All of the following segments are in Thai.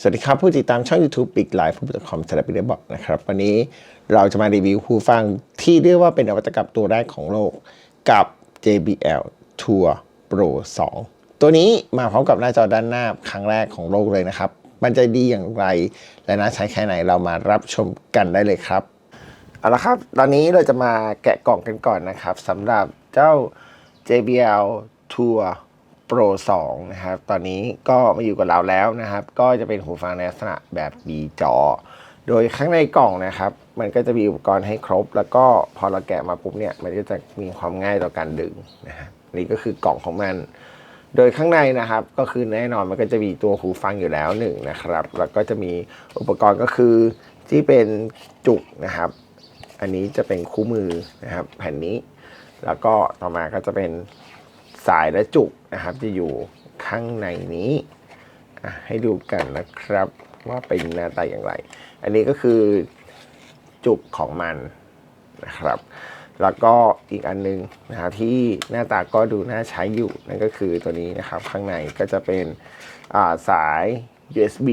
สวัสดีครับ ผู้ติดตามช่อง YouTube Big Live ผู้ประกอบคอมสำหรับปีเดบอกนะครับ วันนี้เราจะมารีวิวหูฟังที่เรียกว่าเป็นนวัตกรรมตัวแรกของโลกกับ JBL Tour Pro 2 ตัวนี้มาพร้อมกับหน้าจอด้านหน้าครั้งแรกของโลกเลยนะครับ มันจะดีอย่างไร และน่าใช้แค่ไหนเรามารับชมกันได้เลยครับ เอาละครับ ตอนนี้เราจะมาแกะกล่องกันก่อนนะครับสำหรับเจ้า JBL Tour Pro 2 นะครับ ตอนนี้ก็มาอยู่กับเราแล้วนะครับ ก็จะเป็นหูฟังในลักษณะแบบดีจอ โดยข้างในกล่องนะครับ มันก็จะมีอุปกรณ์ให้ครบ แล้วก็พอเราแกะมาปุ๊บเนี่ย มันก็จะมีความง่ายต่อการดึงนะครับนี่ก็คือกล่องของมัน โดยข้างในนะครับ ก็คือแน่นอนมันก็จะมีตัวหูฟังอยู่แล้วหนึ่งนะครับ แล้วก็จะมีอุปกรณ์ก็คือที่เป็นจุกนะครับ อันนี้จะเป็นคู่มือนะครับ แผ่นนี้ แล้วก็ต่อมาก็จะเป็น สายและจุกนะครับ จะอยู่ข้างในนี้ให้ดูกันนะครับว่าเป็นหน้าตาอย่างไร อันนี้ก็คือจุกของมันนะครับ แล้วก็อีกอันนึงนะครับที่หน้าตาก็ดูน่าใช้อยู่นั่นก็คือตัวนี้นะครับข้างในก็จะเป็นาสาย USB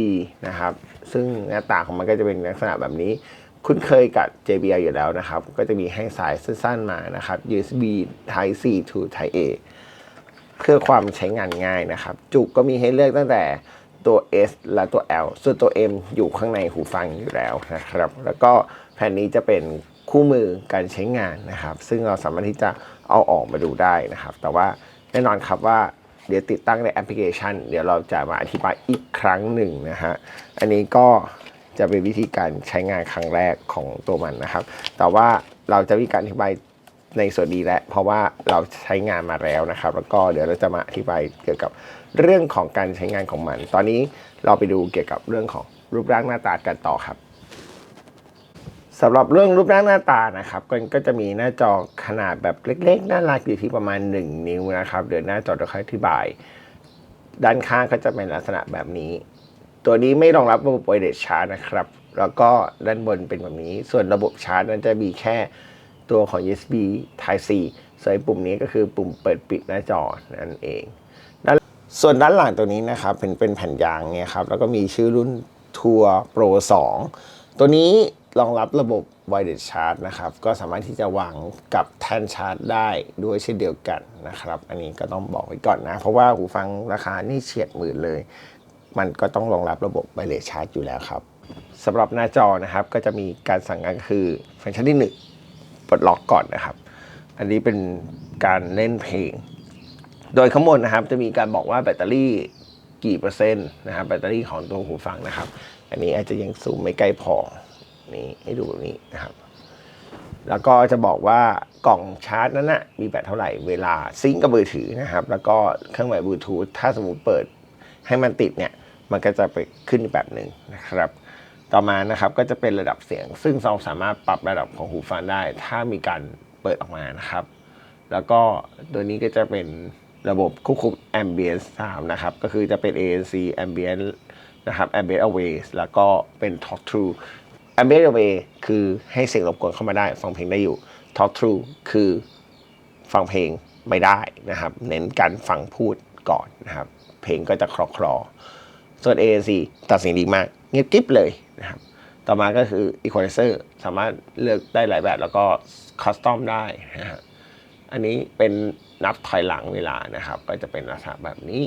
นะครับ ซึ่งหน้าตาของมันก็จะเป็นลักษณะแบบนี้ คุ้นเคยกับ JBL อยู่แล้วนะครับ ก็จะมีให้สายสั้นๆมานะครับ USB Type C to Type A เพื่อความใช้งานง่ายนะครับ จุกก็มีให้เลือกตั้งแต่ตัว S และตัว L ส่วนตัว M อยู่ข้างในหูฟังอยู่แล้วนะครับ แล้วก็แผ่นนี้จะเป็นคู่มือการใช้งานนะครับ ซึ่งเราสามารถที่จะเอาออกมาดูได้นะครับ แต่ว่าแน่นอนครับว่าเดี๋ยวติดตั้งในแอปพลิเคชัน เดี๋ยวเราจะมาอธิบายอีกครั้งหนึ่งนะฮะ อันนี้ก็จะเป็นวิธีการใช้งานครั้งแรกของตัวมันนะครับ แต่ว่าเราจะมีการอธิบาย ในส่วนดีแล้วเพราะว่าเราใช้งานมาแล้วนะครับ แล้วก็เดี๋ยวเราจะมาอธิบายเกี่ยวกับเรื่องของการใช้งานของมัน ตอนนี้เราไปดูเกี่ยวกับเรื่องของรูปร่างหน้าตากันต่อครับสำหรับเรื่องรูปร่างหน้าตานะครับก็จะมีหน้าจอขนาดแบบเล็ก ๆ น่ารักอยู่ที่ประมาณ 1 นิ้วนะครับเดี๋ยวหน้าจอจะค่อยอธิบาย ด้านข้างก็จะเป็นลักษณะแบบนี้ ตัวนี้ไม่รองรับระบบ wireless charge นะครับ แล้วก็ด้านบนเป็นแบบนี้ ส่วนระบบชาร์จนั้นจะมีแค่ ตัวของ USB Type C ส่วนปุ่มนี้ก็คือปุ่มเปิดปิดหน้าจอนั่นเองส่วนด้านหลังตัวนี้นะครับเป็นเป็นแผ่นยางเนี่ยครับแล้วก็มีชื่อรุ่น Tour Pro 2ตัวนี้รองรับระบบ wireless charge นะครับ ก็สามารถที่จะวางกับแท่นชาร์จได้ด้วยเช่นเดียวกันนะครับ อันนี้ก็ต้องบอกไว้ก่อนนะ เพราะว่าหูฟังราคานี่เฉียดหมื่นเลย มันก็ต้องรองรับระบบไวเลสชาร์จอยู่แล้วครับสำหรับหน้าจอนะครับก็จะมีการสั่งงานคือฟังก์ชันที่ 1 ปลดล็อกก่อนนะครับ อันนี้เป็นการเล่นเพลง โดยข้างบนนะครับจะมีการบอกว่าแบตเตอรี่กี่เปอร์เซ็นต์นะครับแบตเตอรี่ของตัวหูฟังนะครับ อันนี้อาจจะยังสูงไม่ใกล้พอนี่ให้ดูแบบนี้นะครับ แล้วก็จะบอกว่ากล่องชาร์จนั้นนะมีแบตเท่าไหร่เวลาซิงกับมือถือนะครับ แล้วก็เครื่องหมายบลูทูธถ้าสมมติเปิดให้มันติดเนี่ยมันก็จะไปขึ้นแบบหนึ่งนะครับ ต่อมานะครับก็จะเป็นระดับเสียง ซึ่งเราสามารถปรับระดับของหูฟังได้ ถ้ามีการเปิดออกมานะครับ แล้วก็ตัวนี้ก็จะเป็นระบบควบคุม Ambience Sound นะครับ ก็คือจะเป็น ANC Ambient นะครับ Ambient Away แล้วก็เป็น Talk Through Ambient Away คือให้เสียงรบกวนเข้ามาได้ ฟังเพลงได้อยู่ Talk Through คือฟังเพลงไม่ได้นะครับ เน้นการฟังพูดก่อนนะครับ เพลงก็จะคลอคลอส่วน ANC ตัดเสียงดีมาก เงียบกริบเลย นะครับ ต่อมาก็คือ Equalizer สามารถเลือกได้หลายแบบแล้วก็คัสตอมได้นะฮะ อันนี้เป็นนับถอยหลังเวลานะครับ ก็จะเป็นลักษณะแบบนี้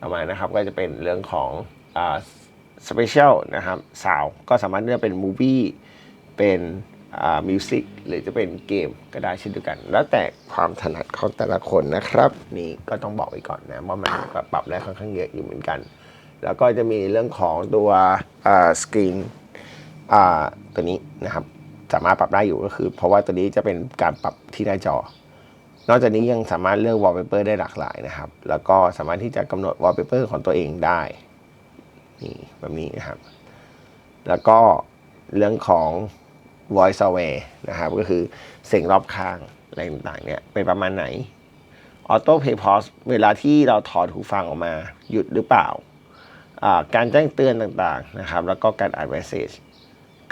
ต่อมานะครับก็จะเป็นเรื่องของอ่าสเปเชียลนะครับสาวก็สามารถเลือกเป็นมูฟี่เป็นมิวสิกหรือจะเป็นเกมก็ได้เช่นเดียวกัน แล้วแต่ความถนัดของแต่ละคนนะครับ นี่ก็ต้องบอกไว้ก่อนนะ ว่ามันปรับได้ค่อนข้างเยอะอยู่เหมือนกัน แล้วก็จะมีเรื่องของตัวสกรีนตัวนี้นะครับ สามารถปรับได้อยู่ก็คือ เพราะว่าตัวนี้จะเป็นการปรับที่หน้าจอ นอกจากนี้ยังสามารถเลือก wallpaper ได้หลากหลายนะครับ แล้วก็สามารถที่จะกำหนด wallpaper ของตัวเองได้นี่แบบนี้นะครับ แล้วก็เรื่องของ voice away นะครับ ก็คือเสียงรอบข้างอะไรต่างๆเนี่ยเป็นประมาณไหน auto play pause เวลาที่เราถอดหูฟังออกมา หยุดหรือเปล่า การแจ้งเตือนต่างๆนะครับ แล้วก็การอ่าน message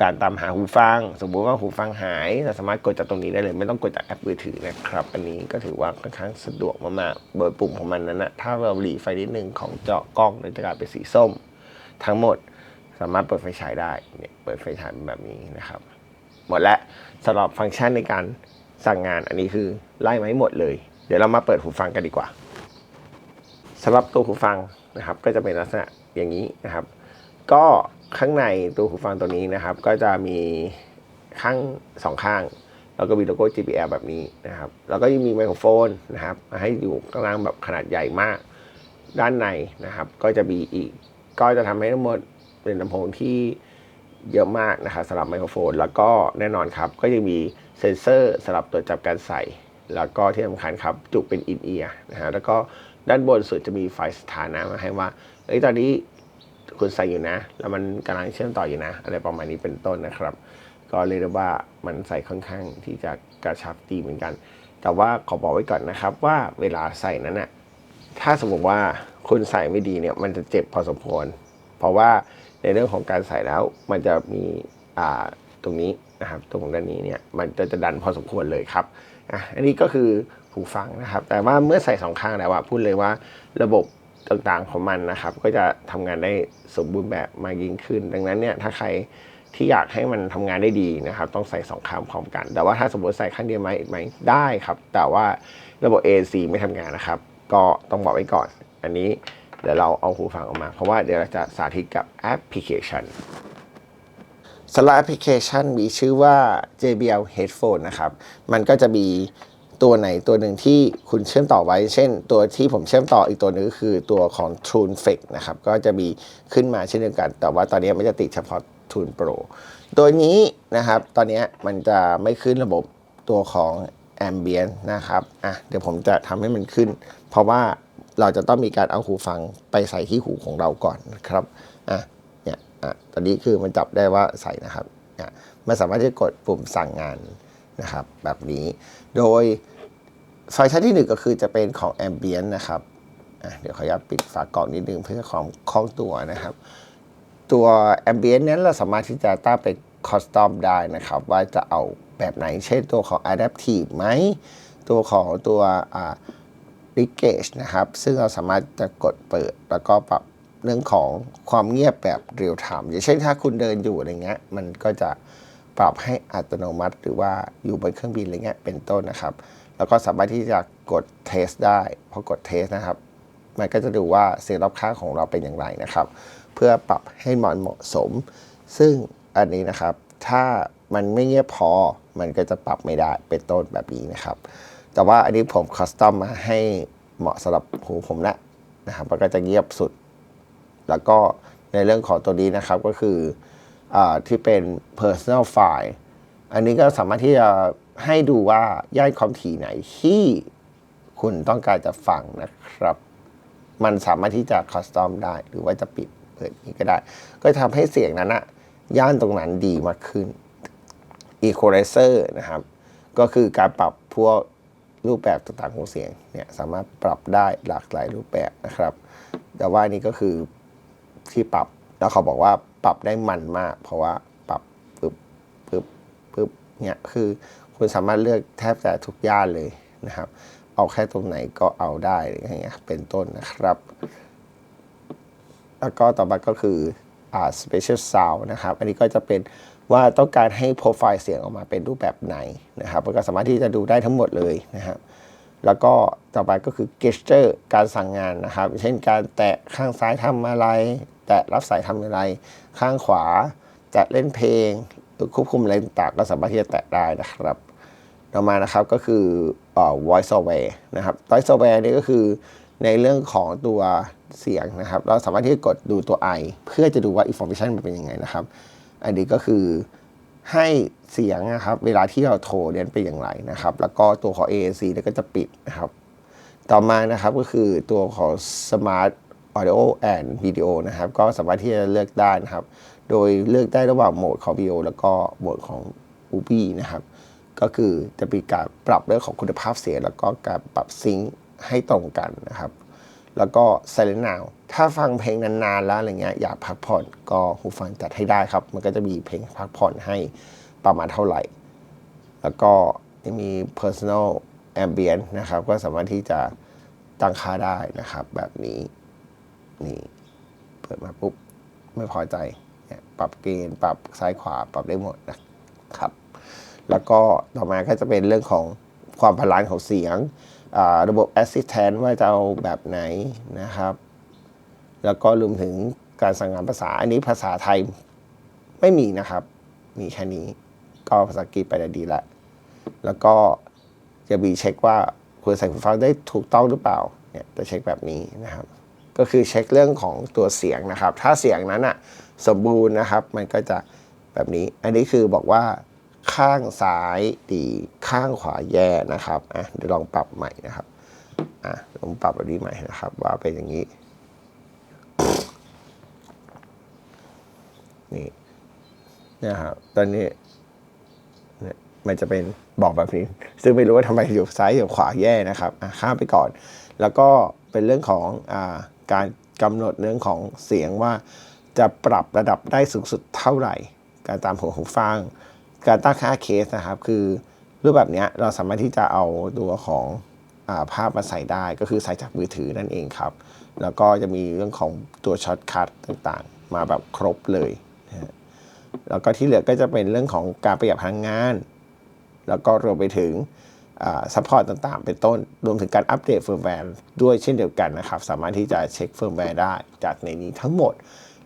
การตามหาหูฟัง สมมุติว่าหูฟังหายเราสามารถกดจากตรงนี้ได้เลย ไม่ต้องกดจากแอปมือถือนะครับ อันนี้ก็ถือว่าค่อนข้างสะดวกมากๆโดยปุ่มของมันนั้นนะถ้าเราหลีไฟนิดนึงของเจาะกล้องมันจะกลายเป็นสีส้ม ทั้งหมดสามารถเปิดไฟฉายได้เนี่ยเปิดไฟฉายเป็นแบบนี้นะครับ หมดแล้วสำหรับฟังก์ชันในการสั่งงานอันนี้คือไล่มาให้หมดเลย เดี๋ยวเรามาเปิดหูฟังกันดีกว่าสำหรับตัวหูฟังนะครับ ก็จะเป็นลักษณะ อย่างนี้นะครับ ก็ข้างในตัวหูฟังตัวนี้นะครับ ก็จะมีข้างสองข้าง แล้วก็มีโลโก้ JBL แบบนี้นะครับ แล้วก็ยังมีไมโครโฟนนะครับมาให้อยู่ข้างล่างแบบขนาดใหญ่มาก ด้านในนะครับ ก็จะมีอีก ก็จะทำให้ทั้งหมดเป็นลำโพงที่เยอะมากนะครับสำหรับไมโครโฟน แล้วก็แน่นอนครับ ก็ยังมีเซ็นเซอร์สำหรับตรวจจับการใส่ แล้วก็ที่สำคัญครับจุเป็นอินเอียร์นะฮะแล้วก็ด้านบนสุดจะมีไฟสถานะมาให้ว่าเอ้ยตอนนี้คุณใส่อยู่นะ แล้วมันกำลังเชื่อมต่ออยู่นะ อะไรประมาณนี้เป็นต้นนะครับ ก็เรียกได้ว่ามันใส่ค่อนข้างที่จะกระชับดีเหมือนกัน แต่ว่าขอบอกไว้ก่อนนะครับ ว่าเวลาใส่นั้นน่ะถ้าสมมติว่าคุณใส่ไม่ดีเนี่ยมันจะเจ็บพอสมควร เพราะว่าในเรื่องของการใส่แล้วมันจะมีอ่าตรงนี้นะครับตรงด้านนี้เนี่ยมันจะจะดันพอสมควรเลยครับ อะอันนี้ก็คือหูฟังนะครับ แต่ว่าเมื่อใส่สองข้างแล้วอะพูดเลยว่าระบบต่างๆของมันนะครับ ก็จะทำงานได้สมบูรณ์แบบมากยิ่งขึ้น ดังนั้นเนี่ยถ้าใครที่อยากให้มันทำงานได้ดีนะครับ ต้องใส่สองข้างพร้อมกัน แต่ว่าถ้าสมมติใส่ข้างเดียวไหมไหมได้ครับ แต่ว่าระบบ AC ไม่ทำงานนะครับ ก็ต้องบอกไว้ก่อน อันนี้เดี๋ยวเราเอาหูฟังออกมา เพราะว่าเดี๋ยวเราจะสาธิตกับแอปพลิเคชัน สำหรับแอปพลิเคชันมีชื่อว่า JBL Headphone นะครับ มันก็จะมีตัวไหนตัวหนึ่งที่คุณเชื่อมต่อไว้ เช่น ตัวที่ผมเชื่อมต่ออีกตัวหนึงก็คือตัวของ True f e c นะครับ ก็จะมีขึ้นมาเช่นเดียวกัน แต่ว่าตอนนี้มันจะติดเฉพาะ True Pro ตัวนี้นะครับ ตอนนี้มันจะไม่ขึ้นระบบตัวของ Ambient นะครับ อะ เดี๋ยวผมจะทำให้มันขึ้น เพราะว่าเราจะต้องมีการเอาหูฟังไปใส่ที่หูของเราก่อนนะครับ อะตอนนี้คือมันจับได้ว่าใส่นะครับเนี่ยมันสามารถที่จะกดปุ่มสั่งงานนะครับแบบนี้ โดยฟังก์ชันที่หนึ่งก็คือจะเป็นของ Ambient นะครับเดี๋ยวขออนุญาตปิดฝากล่องนิดนึงเพื่อความคล่องตัวนะครับ ตัว Ambient นั้นเราสามารถที่จะตั้งเป็น Custom ได้นะครับ ว่าจะเอาแบบไหน เช่นตัวของ Adaptive ไหม ตัวของตัวอ่า r e g a g e นะครับ ซึ่งเราสามารถจะกดเปิดแล้วก็ปรับ เรื่องของความเงียบแบบเรียลไทม์อย่างเช่นถ้าคุณเดินอยู่อะไรเงี้ยมันก็จะปรับให้อัตโนมัติ หรือว่าอยู่บนเครื่องบินอะไรเงี้ยเป็นต้นนะครับ แล้วก็สามารถที่จะกดเทสได้พอกดเทสนะครับ มันก็จะดูว่าเสียงรอบข้างของเราเป็นอย่างไรนะครับ เพื่อปรับให้มันเหมาะสม ซึ่งอันนี้นะครับ ถ้ามันไม่เงียบพอมันก็จะปรับไม่ได้เป็นต้นแบบนี้นะครับ แต่ว่าอันนี้ผมคัสตอมมาให้เหมาะสำหรับหูผมละนะครับมันก็จะเงียบสุด แล้วก็ในเรื่องของตัวนี้นะครับก็คืออที่เป็น personal file อันนี้ก็สามารถที่จะให้ดูว่าย่านความถี่ไหนที่คุณต้องการจะฟังนะครับ มันสามารถที่จะคัสตอมได้ หรือว่าจะปิดเปิดนี้ก็ได้ ก็ทำให้เสียงนั้นอะย่านตรงนั้นดีมากขึ้น Equalizer นะครับ ก็คือการปรับพวกรูปแบบต่างๆของเสียงเนี่ยสามารถปรับได้หลากหลายรูปแบบนะครับ แต่ว่านี่ก็คือ ที่ปรับ แล้วเขาบอกว่าปรับได้มันมาก เพราะว่าปรับปึ๊บปึ๊บปึ๊บเนี่ยคือคุณสามารถเลือกแทบจะทุกย่านเลยนะครับ เอาแค่ตรงไหนก็เอาได้อย่างเงี้ยเป็นต้นนะครับ แล้วก็ต่อมาก็คืออ่า special sound นะครับ อันนี้ก็จะเป็นว่าต้องการให้โปรไฟล์เสียงออกมาเป็นรูปแบบไหนนะครับก็สามารถที่จะดูได้ทั้งหมดเลยนะครับ แล้วก็ต่อไปก็คือ gesture การสั่งงานนะครับ เช่นการแตะข้างซ้ายทำอะไร แตะรับสายทำอะไร ข้างขวาจะเล่นเพลงควบคุมอะไรต่างก็สามารถที่จะแตะได้นะครับต่อมานะครับก็คืออ่อ voice over นะครับ voice over นี่ก็คือในเรื่องของตัวเสียงนะครับ เราสามารถที่จะกดดูตัว i เพื่อจะดูว่า information มันเป็นยังไงนะครับ อันนี้ก็คือให้เสียงนะครับเวลาที่เราโทรเนี่ยเป็นอย่างไรนะครับ แล้วก็ตัวของ ANC เนี่ยก็จะปิดนะครับ ต่อมานะครับก็คือตัวของ Smart Audio and Video นะครับ ก็สามารถที่จะเลือกได้นะครับ โดยเลือกได้ระหว่างโหมดของ Video แล้วก็โหมดของ u b i นะครับ ก็คือจะมีการปรับเรื่องของคุณภาพเสียงแล้วก็การปรับซิงค์ให้ตรงกันนะครับ แล้วก็ Silent Now ถ้าฟังเพลงนานๆแล้วอะไรเงี้ยอยากพักผ่อนก็หูฟังจัดให้ได้ครับ มันก็จะมีเพลงพักผ่อนให้ประมาณเท่าไหร่ แล้วก็ยังมี personal ambient นะครับ ก็สามารถที่จะตั้งค่าได้นะครับแบบนี้ นี่ เปิดมาปุ๊บ ไม่พอใจ ปรับเกณฑ์ ปรับซ้ายขวา ปรับได้หมดนะครับ แล้วก็ต่อมาก็จะเป็นเรื่องของความบาลานของเสียง ระบบ Assistant ว่าจะเอาแบบไหนนะครับ แล้วก็รวมถึงการสั่งงานภาษา อันนี้ภาษาไทยไม่มีนะครับ มีแค่นี้ ก็ภาษาอังกฤษไปได้ดีละ แล้วก็จะมีเช็คว่าคุณใส่หูฟังได้ถูกต้องหรือเปล่า เนี่ยจะเช็คแบบนี้นะครับ ก็คือเช็คเรื่องของตัวเสียงนะครับ ถ้าเสียงนั้นอะสมบูรณ์นะครับ มันก็จะแบบนี้ อันนี้คือบอกว่าข้างซ้ายดีข้างขวาแย่นะครับอะเดี๋ยวลองปรับใหม่นะครับอะลองปรับแบบนี้ใหม่นะครับ ว่าเป็นอย่างนี้นี่นะครับตอนนี้เนี่ยมันจะเป็นบอกแบบนี้ ซึ่งไม่รู้ว่าทำไมอยู่ซ้ายอยู่ขวาแย่นะครับอะข้ามไปก่อน แล้วก็เป็นเรื่องของอ่า การกำหนดเรื่องของเสียงว่าจะปรับระดับได้สูงสุดเท่าไหร่ การตามหัวหูฟัง การตั้งค่าเคสนะครับ คือรูปแบบเนี้ยเราสามารถที่จะเอาตัวของอาภาพมาใส่ได้ก็คือใส่จากมือถือนั่นเองครับ แล้วก็จะมีเรื่องของตัวช็อตคัทต่างๆ มาแบบครบเลยนะฮะแล้วก็ที่เหลือก็จะเป็นเรื่องของการประหยัดพลังงาน แล้วก็รวมไปถึง ซัพพอร์ตต่างๆ เป็นต้น รวมถึงการอัปเดตเฟิร์มแวร์ด้วยเช่นเดียวกันนะครับ สามารถที่จะเช็คเฟิร์มแวร์ได้จากในนี้ทั้งหมด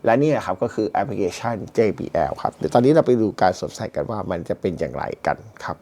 และนี่นะครับก็คือแอปพลิเคชัน JBL ครับ เดี๋ยวตอนนี้เราไปดูการสวมใส่กันว่ามันจะเป็นอย่างไรกันครับ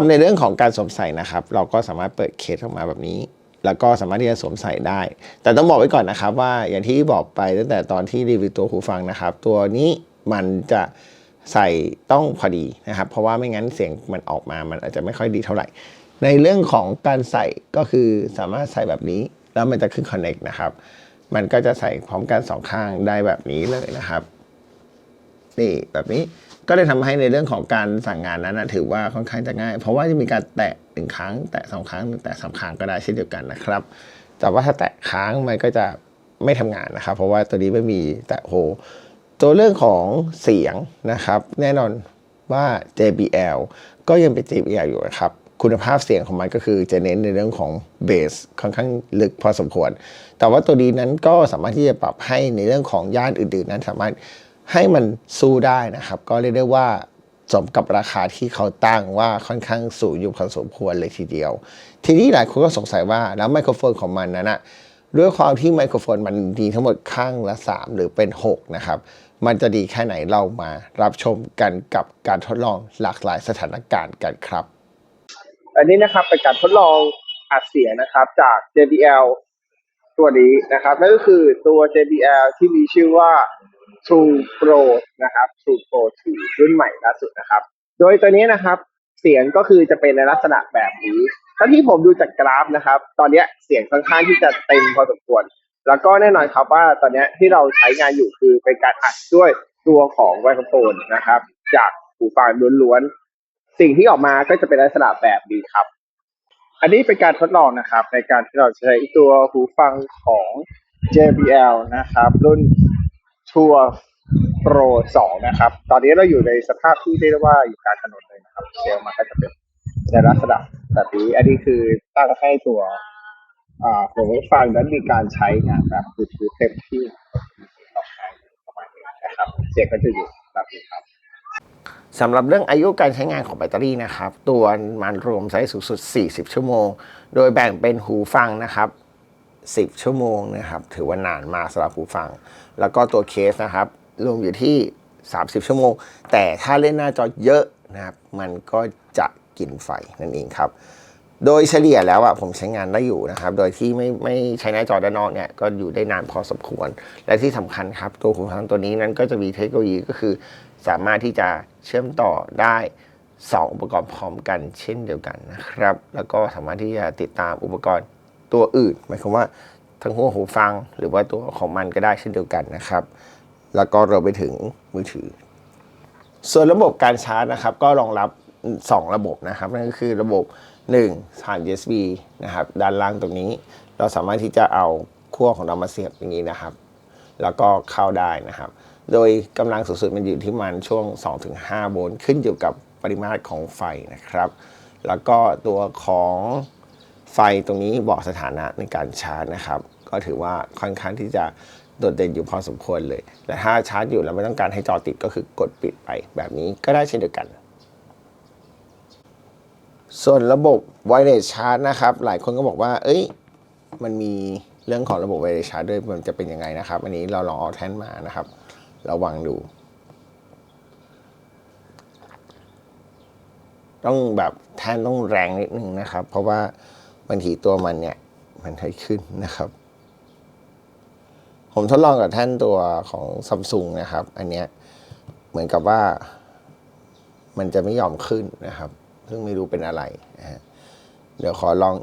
รับในเรื่องของการสวมใส่นะครับ เราก็สามารถเปิดเคสออกมาแบบนี้ แล้วก็สามารถที่จะสวมใส่ได้ แต่ต้องบอกไว้ก่อนนะครับ ว่าอย่างที่บอกไปตั้งแต่ตอนที่รีวิวตัวหูฟังนะครับ ตัวนี้มันจะใส่ต้องพอดีนะครับ เพราะว่าไม่งั้นเสียงมันออกมามันอาจจะไม่ค่อยดีเท่าไหร่ ในเรื่องของการใส่ก็คือสามารถใส่แบบนี้ แล้วมันจะขึ้น connect นะครับ มันก็จะใส่พร้อมกันสองข้างได้แบบนี้เลยนะครับ นี่แบบนี้ ก็เลยทำให้ในเรื่องของการสั่งงานนั้นนะถือว่าค่อนข้างจะง่าย เพราะว่าจะมีการแตะหนึ่งครั้ง แตะสองครั้ง แตะสามครั้งก็ได้เช่นเดียวกันนะครับ แต่ว่าถ้าแตะค้างมันก็จะไม่ทำงานนะครับ เพราะว่าตัวนี้ไม่มีแตะโฮตัวเรื่องของเสียงนะครับ แน่นอนว่า JBL ก็ยังเป็น JBL อยู่นะครับคุณภาพเสียงของมันก็คือจะเน้นในเรื่องของเบสค่อนข้างลึกพอสมควร แต่ว่าตัวนี้นั้นก็สามารถที่จะปรับให้ในเรื่องของย่านอื่นๆ นั้นสามารถ ให้มันสู้ได้นะครับ ก็เรียกได้ว่าสมกับราคาที่เขาตั้งว่าค่อนข้างสูงอยู่พอสมควรเลยทีเดียว ทีนี้หลายคนก็สงสัยว่าแล้วไมโครโฟนของมันนั้นนะด้วยความที่ไมโครโฟนมันดีทั้งหมดข้างละ 3 หรือเป็น 6 นะครับ มันจะดีแค่ไหนเรามารับชมกันกับการทดลองหลากหลายสถานการณ์กันครับ อันนี้นะครับเป็นการทดลองอัดเสียงนะครับจาก JBL ตัวนี้นะครับนั่นก็คือตัว JBL ที่มีชื่อว่า True Pro นะครับ True Pro 2รุ่นใหม่ล่าสุดนะครับ โดยตัวนี้นะครับ เสียงก็คือจะเป็นในลักษณะแบบนี้ถ้าที่ผมดูจากกราฟนะครับ ตอนนี้เสียงค่อนข้างที่จะเต็มพอสมควร แล้วก็แน่นอนครับว่าตอนนี้ที่เราใช้งานอยู่คือเป็นการอัดด้วยตัวของไมโครโฟนนะครับ จากหูฟังล้วนๆ สิ่งที่ออกมาก็จะเป็นลักษณะแบบนี้ครับ อันนี้เป็นการทดลองนะครับ ในการที่เราใช้ตัวหูฟังของ JBL นะครับ รุ่น Tour Pro 2นะครับ ตอนนี้เราอยู่ในสภาพที่เรียกได้ว่าอยู่กลางถนนเลยนะครับ เซลมันก็จะเป็นในลักษณะแบบนี้ อันนี้คือตั้งให้ตัวอ่าหูฟังนั้นมีการใช้งานแบบบูทูธเต็มที่ต่อไปประมาณนี้นะครับ เสียงก็จะอยู่แบบนี้ครับสำหรับเรื่องอายุการใช้งานของแบตเตอรี่นะครับ ตัวมันรวมใช้สูงสุด 40 ชั่วโมง โดยแบ่งเป็นหูฟังนะครับ 10 ชั่วโมงนะครับ ถือว่านานมากสำหรับหูฟัง แล้วก็ตัวเคสนะครับ รวมอยู่ที่ 30 ชั่วโมง แต่ถ้าเล่นหน้าจอเยอะนะครับ มันก็จะกินไฟนั่นเองครับ โดยเฉลี่ยแล้วอะผมใช้งานได้อยู่นะครับ โดยที่ไม่ไม่ใช้หน้าจอด้านนอกเนี่ยก็อยู่ได้นานพอสมควร และที่สำคัญครับ ตัวหูฟังตัวนี้นั้นก็จะมีเทคโนโลยีก็คือ สามารถที่จะเชื่อมต่อได้2อุปกรณ์พร้อมกันเช่นเดียวกันนะครับ แล้วก็สามารถที่จะติดตามอุปกรณ์ตัวอื่น หมายความว่า ทั้งหัวหูฟัง หรือว่าตัวของมันก็ได้เช่นเดียวกันนะครับ แล้วก็เรวมไปถึงมือถือ ส่วนระบบการชาร์จนะครับ ก็รองรับ 2 ระบบนะครับ นั่นก็คือระบบ 1 ผ่าน USB นะครับ ด้านล่างตรงนี้ เราสามารถที่จะเอาขั้วของเรามาเสียบอย่างนี้นะครับ แล้วก็เข้าได้นะครับ โดยกำลังสูงสุดมันอยู่ที่มันช่วง 2-5 โวลต์ขึ้นอยู่กับปริมาตรของไฟนะครับ แล้วก็ตัวของ ไฟตรงนี้บอกสถานะในการชาร์จนะครับ ก็ถือว่าค่อนข้างที่จะโดดเด่นอยู่พอสมควรเลย แต่ถ้าชาร์จอยู่แล้วไม่ต้องการให้จอติดก็คือกดปิดไปแบบนี้ก็ได้เช่นเดียวกัน ส่วนระบบ wireless charge นะครับ หลายคนก็บอกว่า เอ้ย มันมีเรื่องของระบบ wireless charge ด้วยมันจะเป็นยังไงนะครับ อันนี้เราลองเอาแท่นมานะครับ ระวังดู ต้องแบบแท่นต้องแรงนิดนึงนะครับ เพราะว่า บางทีตัวมันเนี่ยมันให้ขึ้นนะครับ ผมทดลองกับแท่นตัวของซัมซุงนะครับ อันเนี้ยเหมือนกับว่ามันจะไม่ยอมขึ้นนะครับ ซึ่งไม่รู้เป็นอะไรนะฮะเดี๋ยวขอลอง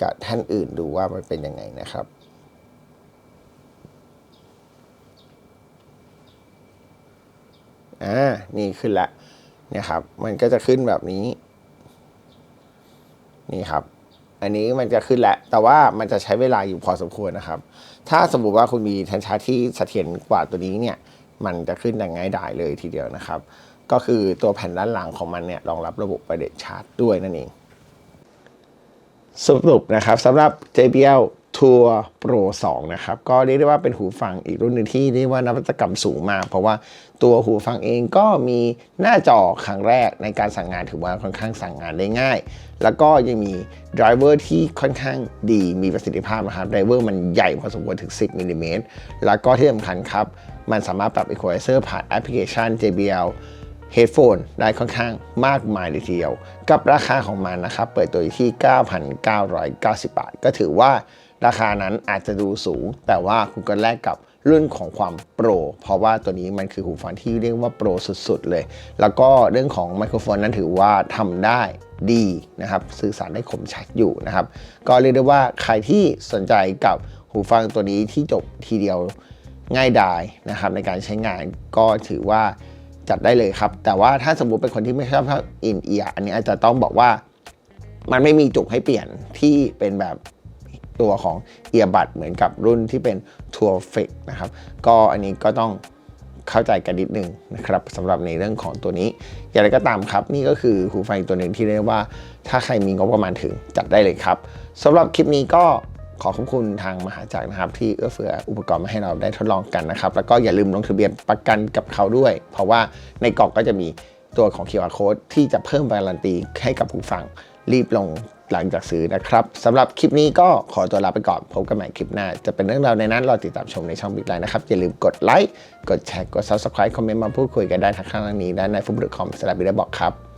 กับแท่นอื่นดูว่ามันเป็นยังไงนะครับอ่านี่ขึ้นแล้วเนี่ยครับ มันก็จะขึ้นแบบนี้ นี่ครับ อันนี้มันจะขึ้นแล้วแต่ว่ามันจะใช้เวลาอยู่พอสมควรนะครับ ถ้าสมมุติว่าคุณมีแทนชาที่เสถียรกว่าตัวนี้เนี่ยมันจะขึ้นอย่างง่ายดายเลยทีเดียวนะครับ ก็คือตัวแผ่นด้านหลังของมันเนี่ยรองรับระบบประเด็นชาร์จด้วยนั่นเองสรุปนะครับสำหรับ JBL Tour Pro 2 นะครับ ก็เรียกได้ว่าเป็นหูฟังอีกรุ่นหนึ่งที่เรียกว่านวัตกรรมสูงมาก เพราะว่าตัวหูฟังเองก็มีหน้าจอครั้งแรกในการสั่งงานถือว่าค่อนข้างสั่งงานได้ง่าย แล้วก็ยังมีไดรเวอร์ที่ค่อนข้างดีมีประสิทธิภาพนะครับไดรเวอร์มันใหญ่พอสมควรถึง 10มิลลิเมตรแล้วก็ที่สำคัญครับ มันสามารถปรับ equalizer ผ่านแอปพลิเคชัน JBL Headphone ได้ค่อนข้างมากมายเลยทีเดียว กับราคาของมันนะครับ เปิดตัวอยู่ที่ 9,990 บาท ก็ถือว่า ราคานั้นอาจจะดูสูง แต่ว่าคุณก็แลกกับรุ่นของความโปร เพราะว่าตัวนี้มันคือหูฟังที่เรียกว่าโปรสุดๆเลย แล้วก็เรื่องของไมโครโฟนนั้นถือว่าทำได้ดีนะครับสื่อสารได้คมชัดอยู่นะครับ ก็เรียกได้ว่าใครที่สนใจกับหูฟังตัวนี้ที่จบทีเดียวง่ายดายนะครับ ในการใช้งานก็ถือว่าจัดได้เลยครับ แต่ว่าถ้าสมมุติเป็นคนที่ไม่ชอบชอบอินเอียร์อันนี้อาจจะต้องบอกว่า มันไม่มีจุกให้เปลี่ยนที่เป็นแบบ ตัวของเอียบัดเหมือนกับรุ่นที่เป็นทัวร์เฟกนะครับ ก็อันนี้ก็ต้องเข้าใจกันนิดนึงนะครับสำหรับในเรื่องของตัวนี้ อย่างไรก็ตามครับ นี่ก็คือหูฟังตัวหนึ่งที่เรียกว่า ถ้าใครมีงบประมาณถึงจัดได้เลยครับสำหรับคลิปนี้ก็ขอขอบคุณทางมหาจักรนะครับ ที่เอื้อเฟื้ออุปกรณ์มาให้เราได้ทดลองกันนะครับ แล้วก็อย่าลืมลงทะเบียนประกันกับเขาด้วย เพราะว่าในกล่องก็จะมีตัวของ QR code ที่จะเพิ่มการันตีให้กับผู้ฟังรีบลง หลังจากซื้อนะครับสำหรับคลิปนี้ก็ขอตัวลาไปก่อนพบกันใหม่คลิปหน้า จะเป็นเรื่องราวในนั้นรอติดตามชมในช่องบิ๊กไลน์นะครับ อย่าลืมกดไลค์กดแชร์กด subscribe คอมเมนต์มาพูดคุยกันได้ทางข้างล่างนี้และในฟุตบอลคอมสลับบิ๊กบอกครับ